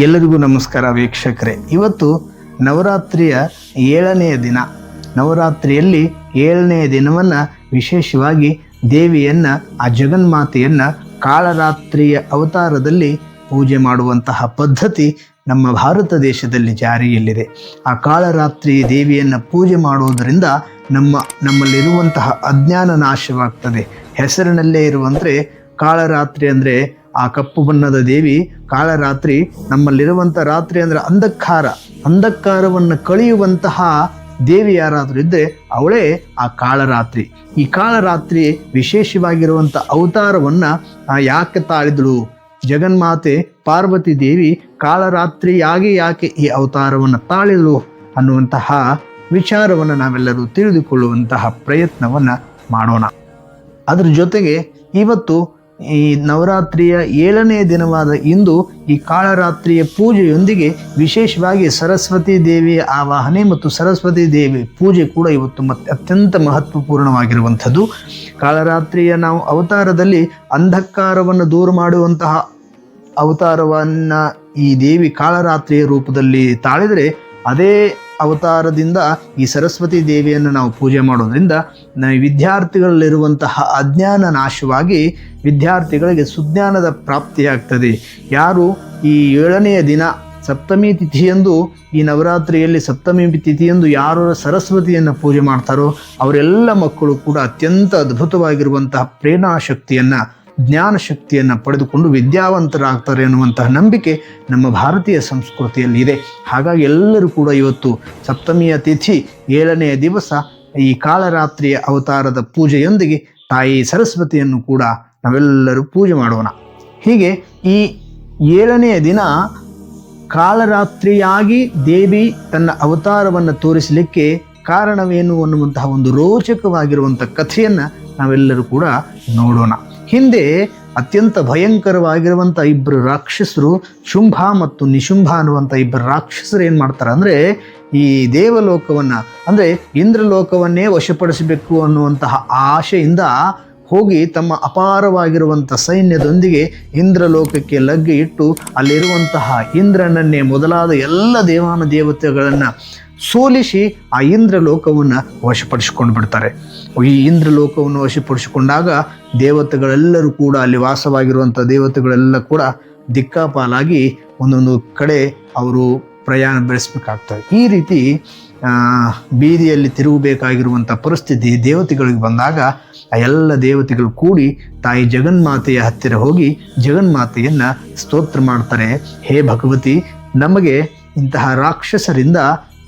ಎಲ್ಲರಿಗೂ ನಮಸ್ಕಾರ ವೀಕ್ಷಕರೇ. ಇವತ್ತು ನವರಾತ್ರಿಯ ಏಳನೆಯ ದಿನ. ನವರಾತ್ರಿಯಲ್ಲಿ ಏಳನೆಯ ದಿನವನ್ನು ವಿಶೇಷವಾಗಿ ದೇವಿಯನ್ನು, ಆ ಜಗನ್ಮಾತೆಯನ್ನು ಕಾಳರಾತ್ರಿಯ ಅವತಾರದಲ್ಲಿ ಪೂಜೆ ಮಾಡುವಂತಹ ಪದ್ಧತಿ ನಮ್ಮ ಭಾರತ ದೇಶದಲ್ಲಿ ಜಾರಿಯಲ್ಲಿದೆ. ಆ ಕಾಳರಾತ್ರಿ ದೇವಿಯನ್ನು ಪೂಜೆ ಮಾಡುವುದರಿಂದ ನಮ್ಮ, ನಮ್ಮಲ್ಲಿರುವಂತಹ ಅಜ್ಞಾನ ನಾಶವಾಗ್ತದೆ. ಹೆಸರಿನಲ್ಲೇ ಇರುವಂತೆ ಕಾಳರಾತ್ರಿ ಅಂದರೆ ಆ ಕಪ್ಪು ಬಣ್ಣದ ದೇವಿ ಕಾಳರಾತ್ರಿ ನಮ್ಮಲ್ಲಿರುವಂಥ ರಾತ್ರಿ ಅಂದ್ರೆ ಅಂಧಕಾರ. ಅಂಧಕಾರವನ್ನು ಕಳೆಯುವಂತಹ ದೇವಿ ಯಾರಾದರೂ ಇದ್ದರೆ ಅವಳೇ ಆ ಕಾಳರಾತ್ರಿ. ಈ ಕಾಳರಾತ್ರಿ ವಿಶೇಷವಾಗಿರುವಂಥ ಅವತಾರವನ್ನು ಯಾಕೆ ತಾಳಿದಳು? ಜಗನ್ಮಾತೆ ಪಾರ್ವತಿ ದೇವಿ ಕಾಳರಾತ್ರಿಯಾಗಿ ಯಾಕೆ ಈ ಅವತಾರವನ್ನು ತಾಳಿದಳು ಅನ್ನುವಂತಹ ವಿಚಾರವನ್ನು ನಾವೆಲ್ಲರೂ ತಿಳಿದುಕೊಳ್ಳುವಂತಹ ಪ್ರಯತ್ನವನ್ನು ಮಾಡೋಣ. ಅದರ ಜೊತೆಗೆ ಇವತ್ತು ಈ ನವರಾತ್ರಿಯ ಏಳನೇ ದಿನವಾದ ಇಂದು ಈ ಕಾಳರಾತ್ರಿಯ ಪೂಜೆಯೊಂದಿಗೆ ವಿಶೇಷವಾಗಿ ಸರಸ್ವತಿ ದೇವಿಯ ಆವಾಹನೆ ಮತ್ತು ಸರಸ್ವತಿ ದೇವಿ ಪೂಜೆ ಕೂಡ ಇವತ್ತು ಮತ್ತೆ ಅತ್ಯಂತ ಮಹತ್ವಪೂರ್ಣವಾಗಿರುವಂಥದ್ದು. ಕಾಳರಾತ್ರಿಯ ನಾವು ಅವತಾರದಲ್ಲಿ ಅಂಧಕಾರವನ್ನು ದೂರ ಮಾಡುವಂತಹ ಅವತಾರವನ್ನು ಈ ದೇವಿ ಕಾಳರಾತ್ರಿಯ ರೂಪದಲ್ಲಿ ತಾಳಿದರೆ, ಅದೇ ಅವತಾರದಿಂದ ಈ ಸರಸ್ವತಿ ದೇವಿಯನ್ನು ನಾವು ಪೂಜೆ ಮಾಡೋದ್ರಿಂದ ನ- ವಿದ್ಯಾರ್ಥಿಗಳಲ್ಲಿರುವಂತಹ ಅಜ್ಞಾನ ನಾಶವಾಗಿ ವಿದ್ಯಾರ್ಥಿಗಳಿಗೆ ಸುಜ್ಞಾನದ ಪ್ರಾಪ್ತಿಯಾಗ್ತದೆ. ಯಾರು ಈ ಏಳನೆಯ ದಿನ ಸಪ್ತಮಿ ತಿಥಿಯಂದು, ಈ ನವರಾತ್ರಿಯಲ್ಲಿ ಸಪ್ತಮಿ ತಿಥಿಯಂದು ಯಾರು ಸರಸ್ವತಿಯನ್ನು ಪೂಜೆ ಮಾಡ್ತಾರೋ, ಅವರೆಲ್ಲ ಮಕ್ಕಳು ಕೂಡ ಅತ್ಯಂತ ಅದ್ಭುತವಾಗಿರುವಂತಹ ಪ್ರೇರಣಾಶಕ್ತಿಯನ್ನು ಜ್ಞಾನ ಶಕ್ತಿಯನ್ನು ಪಡೆದುಕೊಂಡು ವಿದ್ಯಾವಂತರಾಗ್ತಾರೆ ಅನ್ನುವಂತಹ ನಂಬಿಕೆ ನಮ್ಮ ಭಾರತೀಯ ಸಂಸ್ಕೃತಿಯಲ್ಲಿ ಇದೆ ಹಾಗಾಗಿ ಎಲ್ಲರೂ ಕೂಡ ಇವತ್ತು ಸಪ್ತಮಿಯ ತಿಥಿ ಏಳನೆಯ ದಿವಸ ಈ ಕಾಳರಾತ್ರಿಯ ಅವತಾರದ ಪೂಜೆಯೊಂದಿಗೆ ತಾಯಿ ಸರಸ್ವತಿಯನ್ನು ಕೂಡ ನಾವೆಲ್ಲರೂ ಪೂಜೆ ಮಾಡೋಣ. ಹೀಗೆ ಈ ಏಳನೆಯ ದಿನ ಕಾಳರಾತ್ರಿಯಾಗಿ ದೇವಿ ತನ್ನ ಅವತಾರವನ್ನು ತೋರಿಸಲಿಕ್ಕೆ ಕಾರಣವೇನು ಅನ್ನುವಂತಹ ಒಂದು ರೋಚಕವಾಗಿರುವಂಥ ಕಥೆಯನ್ನು ನಾವೆಲ್ಲರೂ ಕೂಡ ನೋಡೋಣ. ಹಿಂದೆ ಅತ್ಯಂತ ಭಯಂಕರವಾಗಿರುವಂಥ ಇಬ್ಬರು ರಾಕ್ಷಸರು ಶುಂಭ ಮತ್ತು ನಿಶುಂಭ ಅನ್ನುವಂಥ ಇಬ್ಬರು ರಾಕ್ಷಸರು ಏನು ಮಾಡ್ತಾರೆ ಅಂದರೆ ಈ ದೇವಲೋಕವನ್ನು ಅಂದರೆ ಇಂದ್ರಲೋಕವನ್ನೇ ವಶಪಡಿಸಬೇಕು ಅನ್ನುವಂತಹ ಆಶೆಯಿಂದ ಹೋಗಿ ತಮ್ಮ ಅಪಾರವಾಗಿರುವಂಥ ಸೈನ್ಯದೊಂದಿಗೆ ಇಂದ್ರಲೋಕಕ್ಕೆ ಲಗ್ಗೆ ಇಟ್ಟು ಅಲ್ಲಿರುವಂತಹ ಇಂದ್ರನನ್ನೇ ಮೊದಲಾದ ಎಲ್ಲ ದೇವಾನ ದೇವತೆಗಳನ್ನು ಸೋಲಿಸಿ ಆ ಇಂದ್ರಲೋಕವನ್ನು ವಶಪಡಿಸಿಕೊಂಡು ಬಿಡ್ತಾರೆ. ಈ ಇಂದ್ರಲೋಕವನ್ನು ವಶಪಡಿಸಿಕೊಂಡಾಗ ದೇವತೆಗಳೆಲ್ಲರೂ ಕೂಡ ಅಲ್ಲಿ ವಾಸವಾಗಿರುವಂಥ ದೇವತೆಗಳೆಲ್ಲ ಕೂಡ ದಿಕ್ಕಾಪಾಲಾಗಿ ಒಂದೊಂದು ಕಡೆ ಅವರು ಪ್ರಯಾಣ ಬೆಳೆಸಬೇಕಾಗ್ತದೆ. ಈ ರೀತಿ ಬೀದಿಯಲ್ಲಿ ತಿರುಗಬೇಕಾಗಿರುವಂಥ ಪರಿಸ್ಥಿತಿ ದೇವತೆಗಳಿಗೆ ಬಂದಾಗ ಆ ಎಲ್ಲ ದೇವತೆಗಳು ಕೂಡಿ ತಾಯಿ ಜಗನ್ಮಾತೆಯ ಹತ್ತಿರ ಹೋಗಿ ಜಗನ್ಮಾತೆಯನ್ನು ಸ್ತೋತ್ರ ಮಾಡ್ತಾರೆ. ಹೇ ಭಗವತಿ, ನಮಗೆ ಇಂತಹ ರಾಕ್ಷಸರಿಂದ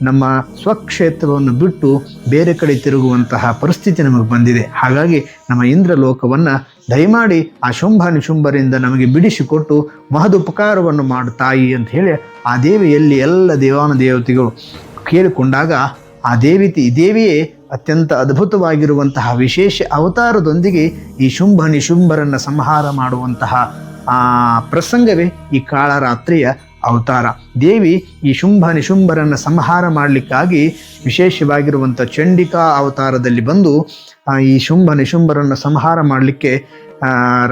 ನಮ್ಮ ಸ್ವಕ್ಷೇತ್ರವನ್ನು ಬಿಟ್ಟು ಬೇರೆ ಕಡೆ ತಿರುಗುವಂತಹ ಪರಿಸ್ಥಿತಿ ನಮಗೆ ಬಂದಿದೆ. ಹಾಗಾಗಿ ನಮ್ಮ ಇಂದ್ರಲೋಕವನ್ನು ದಯಮಾಡಿ ಆ ಶುಂಭ ನಿಶುಂಭರಿಂದ ನಮಗೆ ಬಿಡಿಸಿಕೊಟ್ಟು ಮಹದುಪಕಾರವನ್ನು ಮಾಡು ತಾಯಿ ಅಂತ ಹೇಳಿ ಆ ದೇವಿಯಲ್ಲಿ ಎಲ್ಲ ದೇವಾನ ದೇವತೆಗಳು ಕೇಳಿಕೊಂಡಾಗ ಆ ದೇವಿತಿ ದೇವಿಯೇ ಅತ್ಯಂತ ಅದ್ಭುತವಾಗಿರುವಂತಹ ವಿಶೇಷ ಅವತಾರದೊಂದಿಗೆ ಈ ಶುಂಭ ನಿಶುಂಭರನ್ನು ಸಂಹಾರ ಮಾಡುವಂತಹ ಆ ಪ್ರಸಂಗವೇ ಈ ಕಾಳರಾತ್ರಿಯ ಅವತಾರ. ದೇವಿ ಈ ಶುಂಭ ನಿಶುಂಭರನ್ನು ಸಂಹಾರ ಮಾಡಲಿಕ್ಕಾಗಿ ವಿಶೇಷವಾಗಿರುವಂಥ ಚಂಡಿಕಾ ಅವತಾರದಲ್ಲಿ ಬಂದು ಈ ಶುಂಭ ನಿಶುಂಭರನ್ನು ಸಂಹಾರ ಮಾಡಲಿಕ್ಕೆ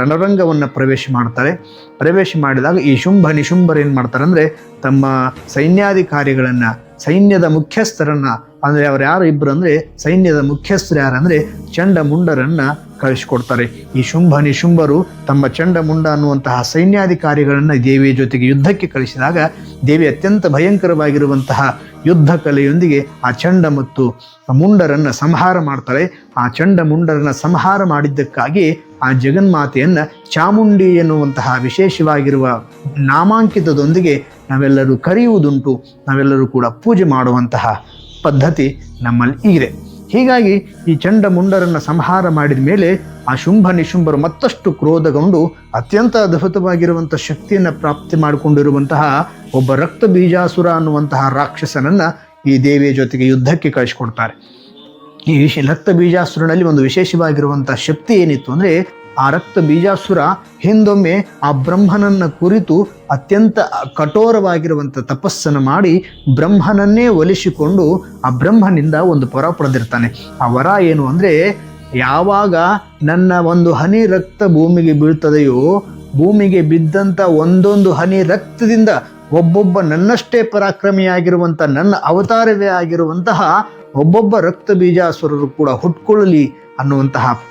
ರಣರಂಗವನ್ನು ಪ್ರವೇಶ ಮಾಡ್ತಾರೆ. ಪ್ರವೇಶ ಮಾಡಿದಾಗ ಈ ಶುಂಭ ನಿಶುಂಭರ ಏನು ಮಾಡ್ತಾರೆ ಅಂದರೆ ತಮ್ಮ ಸೈನ್ಯಾಧಿಕಾರಿಗಳನ್ನು ಸೈನ್ಯದ ಮುಖ್ಯಸ್ಥರನ್ನು ಅಂದರೆ ಅವ್ರು ಯಾರು ಇಬ್ಬರು ಅಂದರೆ ಸೈನ್ಯದ ಮುಖ್ಯಸ್ಥರು ಯಾರಂದರೆ ಚಂಡ ಮುಂಡರನ್ನು ಕಳಿಸಿಕೊಡ್ತಾರೆ. ಈ ಶುಂಭ ನಿಶುಂಭರು ತಮ್ಮ ಚಂಡ ಮುಂಡ ಅನ್ನುವಂತಹ ಸೈನ್ಯಾಧಿಕಾರಿಗಳನ್ನು ದೇವಿಯ ಜೊತೆಗೆ ಯುದ್ಧಕ್ಕೆ ಕಳಿಸಿದಾಗ ದೇವಿ ಅತ್ಯಂತ ಭಯಂಕರವಾಗಿರುವಂತಹ ಯುದ್ಧ ಕಲೆಯೊಂದಿಗೆ ಆ ಚಂಡ ಮತ್ತು ಮುಂಡರನ್ನು ಸಂಹಾರ ಮಾಡ್ತಾರೆ ಆ ಚಂಡ ಮುಂಡರನ್ನು ಸಂಹಾರ ಮಾಡಿದ್ದಕ್ಕಾಗಿ ಆ ಜಗನ್ಮಾತೆಯನ್ನು ಚಾಮುಂಡಿ ಎನ್ನುವಂತಹ ವಿಶೇಷವಾಗಿರುವ ನಾಮಾಂಕಿತದೊಂದಿಗೆ ನಾವೆಲ್ಲರೂ ಕರೆಯುವುದುಂಟು, ನಾವೆಲ್ಲರೂ ಕೂಡ ಪೂಜೆ ಮಾಡುವಂತಹ ಪದ್ಧತಿ ನಮ್ಮಲ್ಲಿ ಇದೆ. ಹೀಗಾಗಿ ಈ ಚಂಡ ಮುಂಡರನ್ನು ಸಂಹಾರ ಮಾಡಿದ ಮೇಲೆ ಆ ಶುಂಭ ನಿಶುಂಭರು ಮತ್ತಷ್ಟು ಕ್ರೋಧಗೊಂಡು ಅತ್ಯಂತ ಅದ್ಭುತವಾಗಿರುವಂಥ ಶಕ್ತಿಯನ್ನು ಪ್ರಾಪ್ತಿ ಮಾಡಿಕೊಂಡಿರುವಂತಹ ಒಬ್ಬ ರಕ್ತ ಬೀಜಾಸುರ ಅನ್ನುವಂತಹ ರಾಕ್ಷಸನನ್ನು ಈ ದೇವಿಯ ಜೊತೆಗೆ ಯುದ್ಧಕ್ಕೆ ಕಳಿಸಿಕೊಡ್ತಾರೆ. ಈ ವಿಷಯ ರಕ್ತ ಬೀಜಾಸುರನಲ್ಲಿ ಒಂದು ವಿಶೇಷವಾಗಿರುವಂಥ ಶಕ್ತಿ ಏನಿತ್ತು ಅಂದರೆ ಆ ರಕ್ತ ಬೀಜಾಸುರ ಹಿಂದೊಮ್ಮೆ ಆ ಬ್ರಹ್ಮನನ್ನ ಕುರಿತು ಅತ್ಯಂತ ಕಠೋರವಾಗಿರುವಂಥ ತಪಸ್ಸನ್ನು ಮಾಡಿ ಬ್ರಹ್ಮನನ್ನೇ ಒಲಿಸಿಕೊಂಡು ಆ ಬ್ರಹ್ಮನಿಂದ ಒಂದು ವರ ಪಡೆದಿರ್ತಾನೆ. ಆ ವರ ಏನು ಅಂದರೆ, ಯಾವಾಗ ನನ್ನ ಒಂದು ಹನಿ ರಕ್ತ ಭೂಮಿಗೆ ಬೀಳ್ತದೆಯೋ, ಭೂಮಿಗೆ ಬಿದ್ದಂಥ ಒಂದೊಂದು ಹನಿ ರಕ್ತದಿಂದ ಒಬ್ಬೊಬ್ಬ ನನ್ನಷ್ಟೇ ಪರಾಕ್ರಮಿಯಾಗಿರುವಂಥ ನನ್ನ ಅವತಾರವೇ ಆಗಿರುವಂತಹ ಒಬ್ಬೊಬ್ಬ ರಕ್ತ ಬೀಜಾಸುರರು ಕೂಡ ಹುಟ್ಕೊಳ್ಳಲಿ ಅನ್ನುವಂತಹ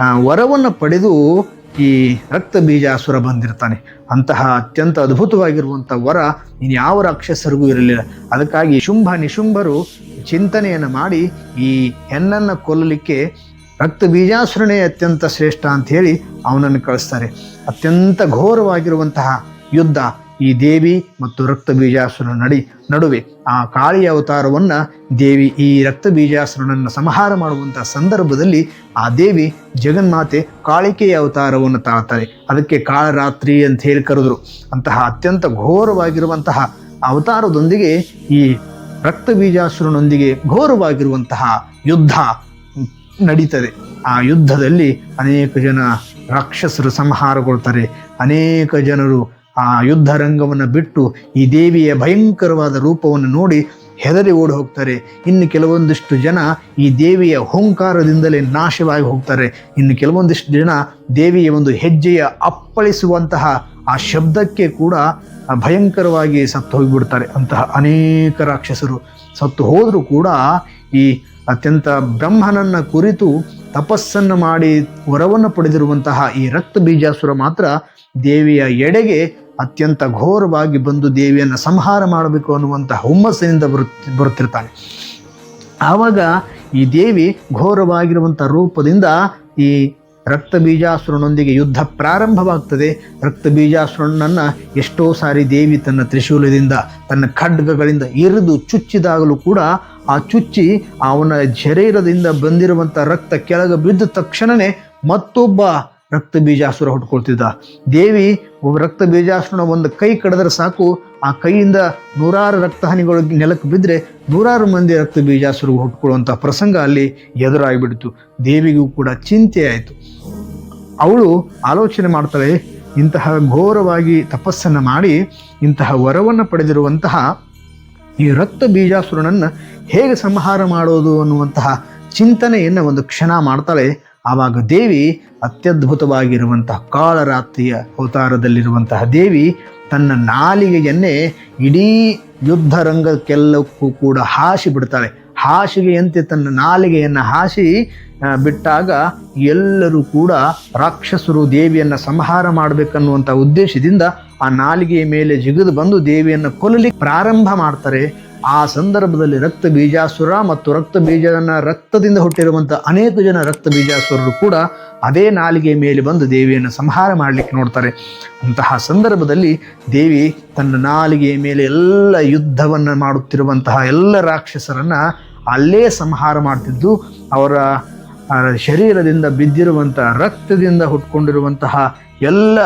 ವರವನ್ನು ಪಡೆದು ಈ ರಕ್ತ ಬೀಜಾಸುರ ಬಂದಿರ್ತಾನೆ. ಅಂತಹ ಅತ್ಯಂತ ಅದ್ಭುತವಾಗಿರುವಂಥ ವರ ಇನ್ನು ಯಾವ ರಾಕ್ಷಸರಿಗೂ ಇರಲಿಲ್ಲ. ಅದಕ್ಕಾಗಿ ಶುಂಭ ನಿಶುಂಭರು ಚಿಂತನೆಯನ್ನು ಮಾಡಿ ಈ ಹೆಣ್ಣನ್ನು ಕೊಲ್ಲಲಿಕ್ಕೆ ರಕ್ತ ಬೀಜಾಸುರನೇ ಅತ್ಯಂತ ಶ್ರೇಷ್ಠ ಅಂತ ಹೇಳಿ ಅವನನ್ನು ಕಳಿಸ್ತಾರೆ. ಅತ್ಯಂತ ಘೋರವಾಗಿರುವಂತಹ ಯುದ್ಧ. ಈ ದೇವಿ ಮತ್ತು ರಕ್ತ ಬೀಜಾಸುರನ ನಡಿ, ನಡುವೆ ಆ ಕಾಳಿಯ ಅವತಾರವನ್ನ ದೇವಿ ಈ ರಕ್ತ ಬೀಜಾಸುರನನ್ನು ಸಂಹಾರ ಮಾಡುವಂಥ ಸಂದರ್ಭದಲ್ಲಿ ಆ ದೇವಿ ಜಗನ್ಮಾತೆ ಕಾಳಿಕೆಯ ಅವತಾರವನ್ನು ತಾಳ್ತಾರೆ. ಅದಕ್ಕೆ ಕಾಳರಾತ್ರಿ ಅಂತ ಹೇಳಿ ಕರೆದ್ರು. ಅಂತಹ ಅತ್ಯಂತ ಘೋರವಾಗಿರುವಂತಹ ಅವತಾರದೊಂದಿಗೆ ಈ ರಕ್ತ ಬೀಜಾಸುರನೊಂದಿಗೆ ಘೋರವಾಗಿರುವಂತಹ ಯುದ್ಧ ನಡೀತದೆ. ಆ ಯುದ್ಧದಲ್ಲಿ ಅನೇಕ ಜನ ರಾಕ್ಷಸರು ಸಂಹಾರಗೊಳ್ತಾರೆ. ಅನೇಕ ಜನರು ಆ ಯುದ್ಧ ರಂಗವನ್ನು ಬಿಟ್ಟು ಈ ದೇವಿಯ ಭಯಂಕರವಾದ ರೂಪವನ್ನು ನೋಡಿ ಹೆದರಿ ಓಡಿ ಹೋಗ್ತಾರೆ. ಇನ್ನು ಕೆಲವೊಂದಿಷ್ಟು ಜನ ಈ ದೇವಿಯ ಹುಂಕಾರದಿಂದಲೇ ನಾಶವಾಗಿ ಹೋಗ್ತಾರೆ. ಇನ್ನು ಕೆಲವೊಂದಿಷ್ಟು ಜನ ದೇವಿಯ ಒಂದು ಹೆಜ್ಜೆಯ ಅಪ್ಪಳಿಸುವಂತಹ ಆ ಶಬ್ದಕ್ಕೆ ಕೂಡ ಭಯಂಕರವಾಗಿ ಸತ್ತು ಹೋಗಿಬಿಡ್ತಾರೆ. ಅಂತಹ ಅನೇಕ ರಾಕ್ಷಸರು ಸತ್ತು ಹೋದರೂ ಕೂಡ ಈ ಅತ್ಯಂತ ಬ್ರಹ್ಮನನ್ನ ಕುರಿತು ತಪಸ್ಸನ್ನು ಮಾಡಿ ವರವನ್ನು ಪಡೆದಿರುವಂತಹ ಈ ರಕ್ತ ಬೀಜಾಸುರ ಮಾತ್ರ ದೇವಿಯ ಎಡೆಗೆ ಅತ್ಯಂತ ಘೋರವಾಗಿ ಬಂದು ದೇವಿಯನ್ನು ಸಂಹಾರ ಮಾಡಬೇಕು ಅನ್ನುವಂಥ ಹುಮ್ಮಸ್ಸಿನಿಂದ ಬರುತ್ತಿ ಬರುತ್ತಿರ್ತಾನೆ. ಆವಾಗ ಈ ದೇವಿ ಘೋರವಾಗಿರುವಂಥ ರೂಪದಿಂದ ಈ ರಕ್ತ ಬೀಜಾಸುರನೊಂದಿಗೆ ಯುದ್ಧ ಪ್ರಾರಂಭವಾಗ್ತದೆ. ರಕ್ತ ಬೀಜಾಸುರನನ್ನು ಎಷ್ಟೋ ಸಾರಿ ದೇವಿ ತನ್ನ ತ್ರಿಶೂಲದಿಂದ, ತನ್ನ ಖಡ್ಗಗಳಿಂದ ಇರಿದು ಚುಚ್ಚಿದಾಗಲೂ ಕೂಡ ಆ ಚುಚ್ಚಿ ಅವನ ಶರೀರದಿಂದ ಬಂದಿರುವಂಥ ರಕ್ತ ಕೆಳಗೆ ಬಿದ್ದ ತಕ್ಷಣವೇ ಮತ್ತೊಬ್ಬ ರಕ್ತ ಬೀಜಾಸುರ ಹುಟ್ಕೊಳ್ತಿದ್ದ. ದೇವಿ ಒಬ್ಬ ರಕ್ತ ಬೀಜಾಸುರನ ಒಂದು ಕೈ ಕಡಿದ್ರೆ ಸಾಕು. ಆ ಕೈಯಿಂದ ನೂರಾರು ರಕ್ತಹಾನಿಗಳು ನೆಲಕ್ಕೆ ಬಿದ್ದರೆ ನೂರಾರು ಮಂದಿ ರಕ್ತ ಬೀಜಾಸುರ ಹುಟ್ಕೊಳ್ಳುವಂಥ ಪ್ರಸಂಗ ಅಲ್ಲಿ ಎದುರಾಗಿಬಿಡ್ತು. ದೇವಿಗೂ ಕೂಡ ಚಿಂತೆ ಆಯಿತು. ಅವಳು ಆಲೋಚನೆ ಮಾಡ್ತಾಳೆ ಇಂತಹ ಘೋರವಾಗಿ ತಪಸ್ಸನ್ನು ಮಾಡಿ, ಇಂತಹ ವರವನ್ನು ಪಡೆದಿರುವಂತಹ ಈ ರಕ್ತ ಬೀಜಾಸುರನನ್ನು ಹೇಗೆ ಸಂಹಾರ ಮಾಡೋದು ಅನ್ನುವಂತಹ ಚಿಂತನೆಯನ್ನು ಒಂದು ಕ್ಷಣ ಮಾಡ್ತಾಳೆ. ಆವಾಗ ದೇವಿ ಅತ್ಯದ್ಭುತವಾಗಿರುವಂತಹ ಕಾಳರಾತ್ರಿಯ ಅವತಾರದಲ್ಲಿರುವಂತಹ ದೇವಿ ತನ್ನ ನಾಲಿಗೆಯನ್ನೇ ಇಡೀ ಯುದ್ಧ ರಂಗಕ್ಕೆಲ್ಲಕ್ಕೂ ಕೂಡ ಹಾಸಿ ಬಿಡ್ತಾಳೆ. ಹಾಸಿಗೆಯಂತೆ ತನ್ನ ನಾಲಿಗೆಯನ್ನು ಹಾಸಿ ಬಿಟ್ಟಾಗ ಎಲ್ಲರೂ ಕೂಡ ರಾಕ್ಷಸರು ದೇವಿಯನ್ನು ಸಂಹಾರ ಮಾಡಬೇಕನ್ನುವಂಥ ಉದ್ದೇಶದಿಂದ ಆ ನಾಲಿಗೆಯ ಮೇಲೆ ಜಿಗಿದು ಬಂದು ದೇವಿಯನ್ನು ಕೊಲ್ಲಲಿಕ್ಕೆ ಪ್ರಾರಂಭ ಮಾಡ್ತಾರೆ. ಆ ಸಂದರ್ಭದಲ್ಲಿ ರಕ್ತ ಬೀಜಾಸುರ ಮತ್ತು ರಕ್ತ ಬೀಜನ ರಕ್ತದಿಂದ ಹುಟ್ಟಿರುವಂಥ ಅನೇಕ ಜನ ರಕ್ತ ಬೀಜಾಸುರರು ಕೂಡ ಅದೇ ನಾಲಿಗೆ ಮೇಲೆ ಬಂದು ದೇವಿಯನ್ನು ಸಂಹಾರ ಮಾಡಲಿಕ್ಕೆ ನೋಡ್ತಾರೆ. ಅಂತಹ ಸಂದರ್ಭದಲ್ಲಿ ದೇವಿ ತನ್ನ ನಾಲಿಗೆಯ ಮೇಲೆ ಎಲ್ಲ ಯುದ್ಧವನ್ನು ಮಾಡುತ್ತಿರುವಂತಹ ಎಲ್ಲ ರಾಕ್ಷಸರನ್ನು ಅಲ್ಲೇ ಸಂಹಾರ ಮಾಡ್ತಿದ್ದು, ಅವರ ಶರೀರದಿಂದ ಬಿದ್ದಿರುವಂತಹ, ರಕ್ತದಿಂದ ಹುಟ್ಕೊಂಡಿರುವಂತಹ ಎಲ್ಲ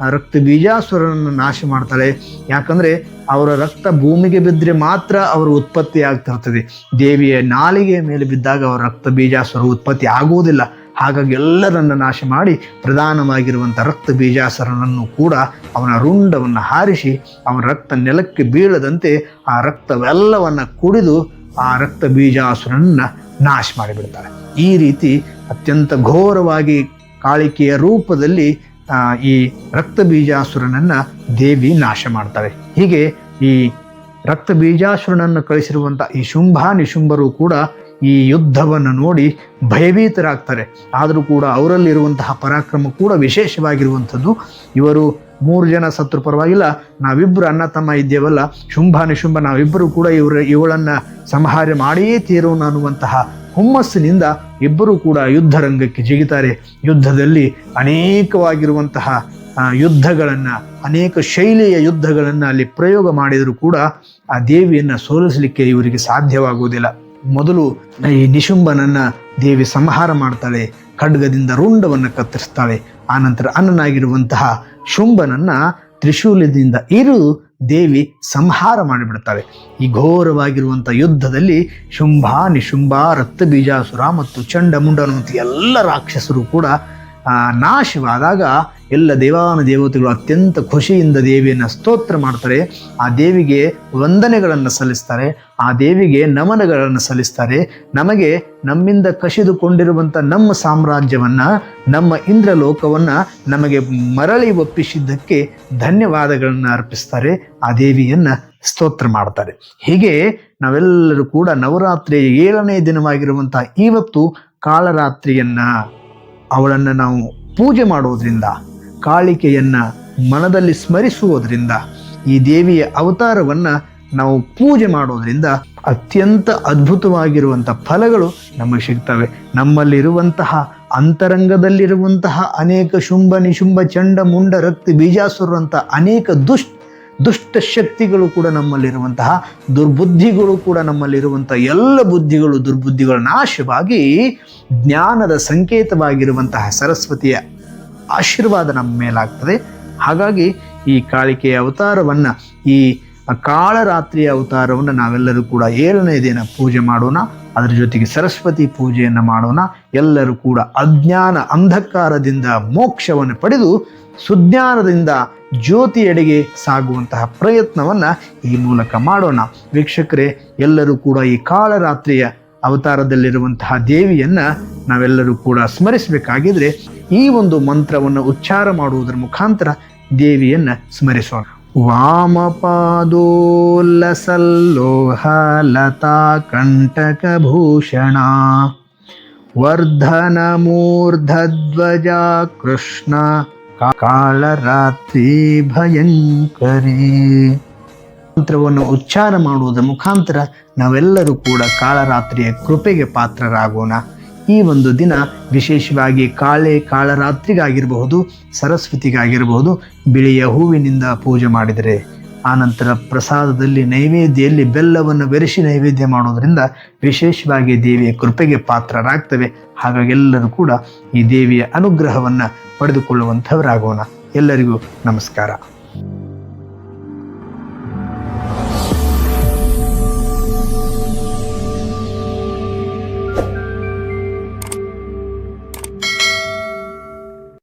ರಕ್ತ ಬೀಜಾಸುರನನ್ನು ನಾಶ ಮಾಡ್ತಾಳೆ. ಯಾಕಂದರೆ ಅವರ ರಕ್ತ ಭೂಮಿಗೆ ಬಿದ್ದರೆ ಮಾತ್ರ ಅವರು ಉತ್ಪತ್ತಿ ಆಗ್ತಿರ್ತದೆ ದೇವಿಯ ನಾಲಿಗೆಯ ಮೇಲೆ ಬಿದ್ದಾಗ ಅವರ ರಕ್ತ ಬೀಜಾಸುರ ಉತ್ಪತ್ತಿ ಆಗುವುದಿಲ್ಲ. ಹಾಗಾಗಿ ಎಲ್ಲರನ್ನು ನಾಶ ಮಾಡಿ ಪ್ರಧಾನವಾಗಿರುವಂಥ ರಕ್ತ ಬೀಜಾಸುರನನ್ನು ಕೂಡ ಅವನ ರುಂಡವನ್ನು ಹಾರಿಸಿ ಅವನ ರಕ್ತ ನೆಲಕ್ಕೆ ಬೀಳದಂತೆ ಆ ರಕ್ತವೆಲ್ಲವನ್ನು ಕುಡಿದು ಆ ರಕ್ತ ಬೀಜಾಸುರನ್ನು ನಾಶ ಮಾಡಿಬಿಡ್ತಾಳೆ ಈ ರೀತಿ ಅತ್ಯಂತ ಘೋರವಾಗಿ ಕಾಳಿಕೆಯ ರೂಪದಲ್ಲಿ ಈ ರಕ್ತ ಬೀಜಾಸುರನನ್ನ ದೇವಿ ನಾಶ ಮಾಡ್ತಾರೆ ಹೀಗೆ ಈ ರಕ್ತ ಬೀಜಾಸುರನನ್ನು ಕಳಿಸಿರುವಂಥ ಈ ಶುಂಭ ನಿಶುಂಭರು ಕೂಡ ಈ ಯುದ್ಧವನ್ನು ನೋಡಿ ಭಯಭೀತರಾಗ್ತಾರೆ. ಆದರೂ ಕೂಡ ಅವರಲ್ಲಿರುವಂತಹ ಪರಾಕ್ರಮ ಕೂಡ ವಿಶೇಷವಾಗಿರುವಂಥದ್ದು. ಇವರು ಮೂರು ಜನ ಸತ್ರು ಪರವಾಗಿಲ್ಲ ನಾವಿಬ್ಬರು ಅಣ್ಣ ತಮ್ಮ ಇದ್ದೇವಲ್ಲ, ಶುಂಭ ನಿಶುಂಭ ನಾವಿಬ್ಬರು ಕೂಡ ಇವರ ಇವಳನ್ನು ಸಂಹಾರ ಮಾಡಿಯೇ ತೀರೋಣ ಅನ್ನುವಂತಹ ಹುಮ್ಮಸ್ಸಿನಿಂದ ಇಬ್ಬರು ಕೂಡ ಯುದ್ಧ ರಂಗಕ್ಕೆ ಜಿಗಿತಾರೆ. ಯುದ್ಧದಲ್ಲಿ ಅನೇಕವಾಗಿರುವಂತಹ ಯುದ್ಧಗಳನ್ನು, ಅನೇಕ ಶೈಲಿಯ ಯುದ್ಧಗಳನ್ನು ಅಲ್ಲಿ ಪ್ರಯೋಗ ಮಾಡಿದರೂ ಕೂಡ ಆ ದೇವಿಯನ್ನು ಸೋಲಿಸಲಿಕ್ಕೆ ಇವರಿಗೆ ಸಾಧ್ಯವಾಗುವುದಿಲ್ಲ. ಮೊದಲು ಈ ನಿಶುಂಬನನ್ನು ದೇವಿ ಸಂಹಾರ ಮಾಡ್ತಾಳೆ, ಖಡ್ಗದಿಂದ ರುಂಡವನ್ನು ಕತ್ತರಿಸ್ತಾಳೆ. ಆನಂತರ ಅನ್ನನಾಗಿರುವಂತಹ ಶುಂಭನನ್ನು ತ್ರಿಶೂಲದಿಂದ ಇರು ದೇವಿ ಸಂಹಾರ ಮಾಡಿಬಿಡ್ತಾಳೆ ಈ ಘೋರವಾಗಿರುವಂಥ ಯುದ್ಧದಲ್ಲಿ ಶುಂಭ ನಿಶುಂಭ ರಕ್ತ ಬೀಜಾಸುರ ಮತ್ತು ಚಂಡಮುಂಡ ಅನ್ನುವಂಥ ಎಲ್ಲ ರಾಕ್ಷಸರು ಕೂಡ ನಾಶವಾದಾಗ ಎಲ್ಲ ದೇವಾನ ದೇವತೆಗಳು ಅತ್ಯಂತ ಖುಷಿಯಿಂದ ದೇವಿಯನ್ನು ಸ್ತೋತ್ರ ಮಾಡ್ತಾರೆ. ಆ ದೇವಿಗೆ ವಂದನೆಗಳನ್ನು ಸಲ್ಲಿಸ್ತಾರೆ. ಆ ದೇವಿಗೆ ನಮನಗಳನ್ನು ಸಲ್ಲಿಸ್ತಾರೆ. ನಮಗೆ ನಮ್ಮಿಂದ ಕಸಿದುಕೊಂಡಿರುವಂಥ ನಮ್ಮ ಸಾಮ್ರಾಜ್ಯವನ್ನು, ನಮ್ಮ ಇಂದ್ರಲೋಕವನ್ನು ನಮಗೆ ಮರಳಿ ಒಪ್ಪಿಸಿದ್ದಕ್ಕೆ ಧನ್ಯವಾದಗಳನ್ನು ಅರ್ಪಿಸ್ತಾರೆ. ಆ ದೇವಿಯನ್ನು ಸ್ತೋತ್ರ ಮಾಡ್ತಾರೆ. ಹೀಗೆ ನಾವೆಲ್ಲರೂ ಕೂಡ ನವರಾತ್ರಿಯ ಏಳನೇ ದಿನವಾಗಿರುವಂಥ ಇವತ್ತು ಕಾಳರಾತ್ರಿಯನ್ನು ಅವಳನ್ನು ನಾವು ಪೂಜೆ ಮಾಡೋದ್ರಿಂದ ಕಾಳಿಕೆಯನ್ನ ಮನದಲ್ಲಿ ಸ್ಮರಿಸುವುದರಿಂದ ಈ ದೇವಿಯ ಅವತಾರವನ್ನ ನಾವು ಪೂಜೆ ಮಾಡೋದ್ರಿಂದ ಅತ್ಯಂತ ಅದ್ಭುತವಾಗಿರುವಂಥ ಫಲಗಳು ನಮಗೆ ಸಿಗ್ತವೆ. ನಮ್ಮಲ್ಲಿರುವಂತಹ ಅಂತರಂಗದಲ್ಲಿರುವಂತಹ ಅನೇಕ ಶುಂಭ, ನಿಶುಂಭ, ಚಂಡ, ಮುಂಡ, ರಕ್ತಿ ಬೀಜಾಸುರಂತ ಅನೇಕ ದುಷ್ಟ ದುಷ್ಟ ಶಕ್ತಿಗಳು ಕೂಡ ನಮ್ಮಲ್ಲಿರುವಂತಹ ದುರ್ಬುದ್ಧಿಗಳು ಕೂಡ ನಮ್ಮಲ್ಲಿರುವಂತಹ ಎಲ್ಲ ಬುದ್ಧಿಗಳು, ದುರ್ಬುದ್ಧಿಗಳ ನಾಶವಾಗಿ ಜ್ಞಾನದ ಸಂಕೇತವಾಗಿರುವಂತಹ ಸರಸ್ವತಿಯ ಆಶೀರ್ವಾದ ನಮ್ಮ ಮೇಲಾಗ್ತದೆ. ಹಾಗಾಗಿ ಈ ಕಾಳಿಕೆಯ ಅವತಾರವನ್ನು, ಈ ಕಾಳರಾತ್ರಿಯ ಅವತಾರವನ್ನು ನಾವೆಲ್ಲರೂ ಕೂಡ ಏಳನೇ ದಿನ ಪೂಜೆ ಮಾಡೋಣ. ಅದರ ಜೊತೆಗೆ ಸರಸ್ವತಿ ಪೂಜೆಯನ್ನು ಮಾಡೋಣ. ಎಲ್ಲರೂ ಕೂಡ ಅಜ್ಞಾನ ಅಂಧಕಾರದಿಂದ ಮೋಕ್ಷವನ್ನು ಪಡೆದು ಸುಜ್ಞಾನದಿಂದ ಜ್ಯೋತಿಯೆಡೆಗೆ ಸಾಗುವಂತಹ ಪ್ರಯತ್ನವನ್ನು ಈ ಮೂಲಕ ಮಾಡೋಣ. ವೀಕ್ಷಕರೇ, ಎಲ್ಲರೂ ಕೂಡ ಈ ಕಾಳರಾತ್ರಿಯ ಅವತಾರದಲ್ಲಿರುವಂತಹ ದೇವಿಯನ್ನ ನಾವೆಲ್ಲರೂ ಕೂಡ ಸ್ಮರಿಸಬೇಕಾಗಿದ್ರೆ ಈ ಒಂದು ಮಂತ್ರವನ್ನು ಉಚ್ಚಾರ ಮಾಡುವುದರ ಮುಖಾಂತರ ದೇವಿಯನ್ನ ಸ್ಮರಿಸೋಣ. ವಾಮಪಾದೋಲ್ಲಸಲ್ಲೋಹ ಲತಾ ಕಂಟಕಭೂಷಣ ವರ್ಧನ ಮೂರ್ಧಧ್ವಜ ಕೃಷ್ಣ ಕಾಳರಾತ್ರಿ ಭಯಂಕರಿ. ಮಂತ್ರವನ್ನು ಉಚ್ಚಾರ ಮಾಡುವುದರ ಮುಖಾಂತರ ನಾವೆಲ್ಲರೂ ಕೂಡ ಕಾಳರಾತ್ರಿಯ ಕೃಪೆಗೆ ಪಾತ್ರರಾಗೋಣ. ಈ ಒಂದು ದಿನ ವಿಶೇಷವಾಗಿ ಕಾಳೆ ಕಾಳರಾತ್ರಿಗಾಗಿರಬಹುದು, ಸರಸ್ವತಿಗಾಗಿರಬಹುದು, ಬಿಳಿಯ ಹೂವಿನಿಂದ ಪೂಜೆ ಮಾಡಿದರೆ. ಆನಂತರ ಪ್ರಸಾದದಲ್ಲಿ ನೈವೇದ್ಯದಲ್ಲಿ ಬೆಲ್ಲವನ್ನು ಬೆರೆಸಿ ನೈವೇದ್ಯ ಮಾಡೋದರಿಂದ ವಿಶೇಷವಾಗಿ ದೇವಿಯ ಕೃಪೆಗೆ ಪಾತ್ರರಾಗ್ತವೆ. ಹಾಗಾಗಿ ಎಲ್ಲರೂ ಕೂಡ ಈ ದೇವಿಯ ಅನುಗ್ರಹವನ್ನು ಪಡೆದುಕೊಳ್ಳುವಂಥವರಾಗೋಣ. ಎಲ್ಲರಿಗೂ ನಮಸ್ಕಾರ.